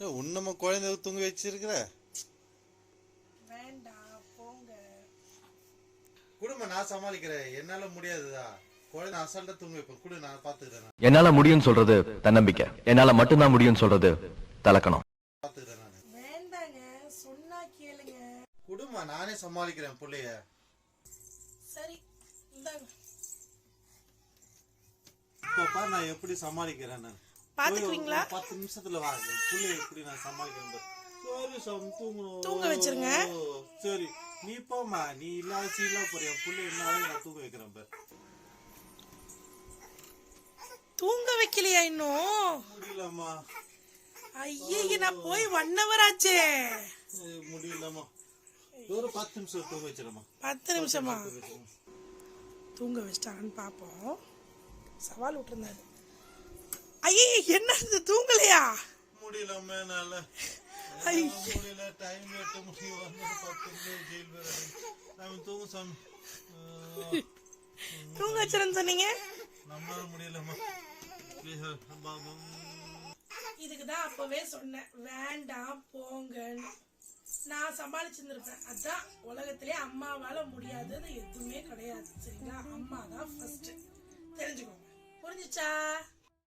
ஏய், உன்னமா குழந்தை தூங்க வச்சிருக்கிற? வேண்டாம் போங்க. குடும்ப நான் சமாளிக்கிறேன். என்னால முடியாதுதா குழந்தை அசால்ட்டா தூங்க வைப்பேன். குடு நான் பாத்துக்கிறேன் என்னால முடியும்னு சொல்றது தன்னம்பிக்கை. என்னால மட்டும்தான் முடியும்னு சொல்றது தலக்கணம். பாத்துக்கிறேன் நான். வேண்டாங்க. சொன்னா கேளுங்க. குடும்ப நானே சமாளிக்கிறேன் புள்ளைய. சரி இந்தாங்க. இப்போ பாரு நான் எப்படி சமாளிக்கிறேன் நான். பாத்துக்குவீங்களா? பத்து நிமிஷத்துல வா புள்ளைய எப்படி நான் சமாளிக்கிறேன். சரி சம் தூங்கணும் தூங்க வச்சிருங்க. சரி. நீ போம்மா. நீ இல்லாத சீலா போறிய புள்ளை என்னாலும் நான் தூங்க வைக்கிறேன் பாரு. தூங்க வைக்கலையா இன்னும்? முடியலம்மா. ஐயே நான் போய் ஒன் ஹவர் ஆச்சே. முடியலம்மா. ஒரு பத்து நிமிஷம் தூங்க வச்சிடமா பத்து நிமிஷமா? தூங்க வச்சிட்டாங்கன்னு பார்ப்போம் சவால் விட்டுருந்தாரு. ஐயே என்ன இது? தூங்கலையா? முடியலம்மா என்னால. ஐயே. முடியல. டைம் எட்டு மணி வந்து பத்து ஜெயில் வேற நான் தூங்க சாமி. தூங்க வச்சிருன்னு சொன்னீங்க? நம்மளால முடியலம்மா. பாபா. இதுக்கு தான் அப்பவே சொன்னேன். வேண்டாம் போங்கன்னு. நான் சமாளிச்சிருந்திருப்பேன். அதான் உலகத்திலே அம்மாவால முடியாதது எதுவுமே கிடையாது. சரிங்களா? அம்மா தான் ஃபர்ஸ்ட் தெரிஞ்சுக்கோங்க. புரிஞ்சுச்சா?